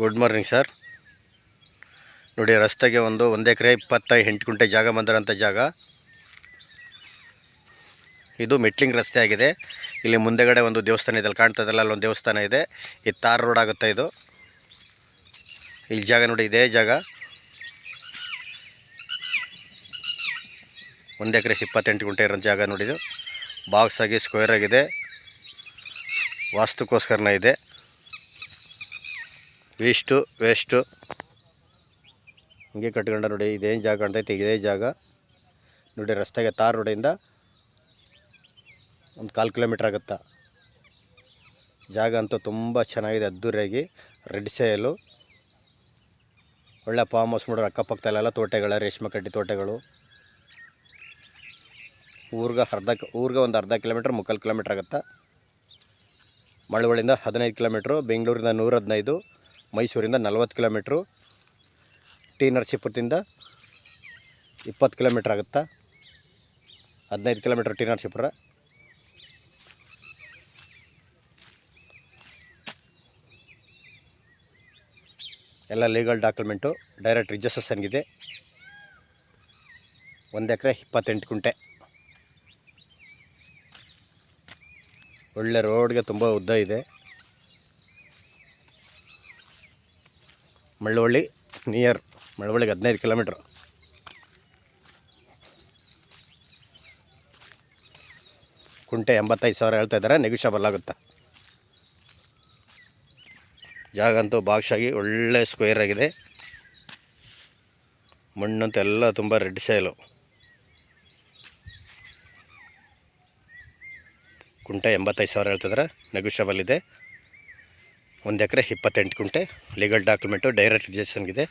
Good morning sir ನೋಡಿ, ರಸ್ತೆಗೆ ಒಂದು ಒಂದು ಎಕರೆ ಇಪ್ಪತ್ತ ಎಂಟು ಗುಂಟೆ ಜಾಗ ಬಂದಿರೋಂಥ ಜಾಗ. ಇದು ಮೆಟ್ಲಿಂಗ್ ರಸ್ತೆ ಆಗಿದೆ. ಇಲ್ಲಿ ಮುಂದೆಗಡೆ ಒಂದು ದೇವಸ್ಥಾನ ಇದೆ. ಅಲ್ಲಿ ಕಾಣ್ತದಲ್ಲ ಅಲ್ಲೊಂದು ದೇವಸ್ಥಾನ ಇದೆ. ಇದು ತಾರ್ ರೋಡ್ ಆಗುತ್ತೆ ಇದು. ಈ ಜಾಗ ನೋಡಿ, ಇದೇ ಜಾಗ. ಒಂದು ಎಕರೆ ಇಪ್ಪತ್ತೆಂಟು ಗುಂಟೆ ಇರೋ ಜಾಗ ನೋಡಿದು ಬಾಕ್ಸ್ ಆಗಿ ಸ್ಕ್ವೇರ್ ಆಗಿದೆ. ವಾಸ್ತುಕೋಸ್ಕರನೇ ಇದೆ. Waste waste. ಹಿಂಗೆ ಕಟ್ಕೊಂಡ ನೋಡಿ ಇದೇನು ಜಾಗ ಕಾಣ್ತೈತೆ ಇದೇ ಜಾಗ. ನೋಡಿ, ರಸ್ತೆಗೆ ತಾರ್ ರೋಡಿಂದ ಒಂದು ಕಾಲು ಕಿಲೋಮೀಟ್ರ್ ಆಗುತ್ತಾ. ಜಾಗ ಅಂತೂ ತುಂಬ ಚೆನ್ನಾಗಿದೆ, ಅದ್ದೂರಿಯಾಗಿ. Red sale. ಒಳ್ಳೆ ಫಾರ್ಮ್ ಹೌಸ್ ನೋಡೋರು, ಅಕ್ಕಪಕ್ಕದಲ್ಲೆಲ್ಲ ತೋಟಗಳ, ರೇಷ್ಮೆ ಕಡ್ಡಿ ತೋಟಗಳು. ಊರ್ಗೆ ಅರ್ಧ ಊರ್ಗೆ ಒಂದು ಅರ್ಧ ಕಿಲೋಮೀಟ್ರ್, ಮುಕ್ಕಾಲು ಕಿಲೋಮೀಟ್ರ್ ಆಗುತ್ತಾ. ಮಳವಳ್ಳಿಯಿಂದ ಹದಿನೈದು ಕಿಲೋಮೀಟ್ರು, ಬೆಂಗಳೂರಿಂದ ನೂರ ಹದಿನೈದು. ಮೈಸೂರಿಂದ ನಲ್ವತ್ತು ಕಿಲೋಮೀಟ್ರು. ಟಿ ನರಸೀಪುರದಿಂದ ಇಪ್ಪತ್ತು ಕಿಲೋಮೀಟ್ರ್ ಆಗುತ್ತಾ? ಹದಿನೈದು ಕಿಲೋಮೀಟ್ರ್ ಟಿ ನರಸೀಪುರ. ಎಲ್ಲ ಲೀಗಲ್ ಡಾಕ್ಯುಮೆಂಟು ಡೈರೆಕ್ಟ್ ರಿಜಿಸ್ಟ್ರೇಷನ್ಗಿದೆ ಒಂದು ಎಕರೆ ಇಪ್ಪತ್ತೆಂಟು ಕುಂಟೆ. ಒಳ್ಳೆ ರೋಡ್ಗೆ ತುಂಬ ಉದ್ದ ಇದೆ. ಮಳ್ಳವಳ್ಳಿ ನಿಯರ್ ಮಳ್ಳವಳ್ಳಿಗೆ ಹದಿನೈದು ಕಿಲೋಮೀಟ್ರ್ ಕುಂಟೆ ಎಂಬತ್ತೈದು ಸಾವಿರ ಹೇಳ್ತಾ ಇದ್ದಾರೆ ನೆಗೋಷಿಯಬಲ್ ಆಗುತ್ತೆ. ಜಾಗ ಅಂತೂ ಬಾಕ್ಷಾಗಿ ಒಳ್ಳೆ ಸ್ಕ್ವೇರ್ ಆಗಿದೆ. ಮಣ್ಣಂತೂ ಎಲ್ಲ ತುಂಬ ರೆಡ್ ಸೈಲು ಕುಂಟೆ ಎಂಬತ್ತೈದು ಸಾವಿರ ಹೇಳ್ತಿದ್ರೆ ನೆಗೋಷಿಯಬಲ್ ಇದೆ. ಒಂದು ಎಕರೆ ಇಪ್ಪತ್ತೆಂಟು ಕುಂಟೆ ಲೀಗಲ್ ಡಾಕ್ಯುಮೆಂಟು ಡೈರೆಕ್ಟ್ ರಿಜಿಸ್ಟ್ರೇಷನ್ಗಿದೆ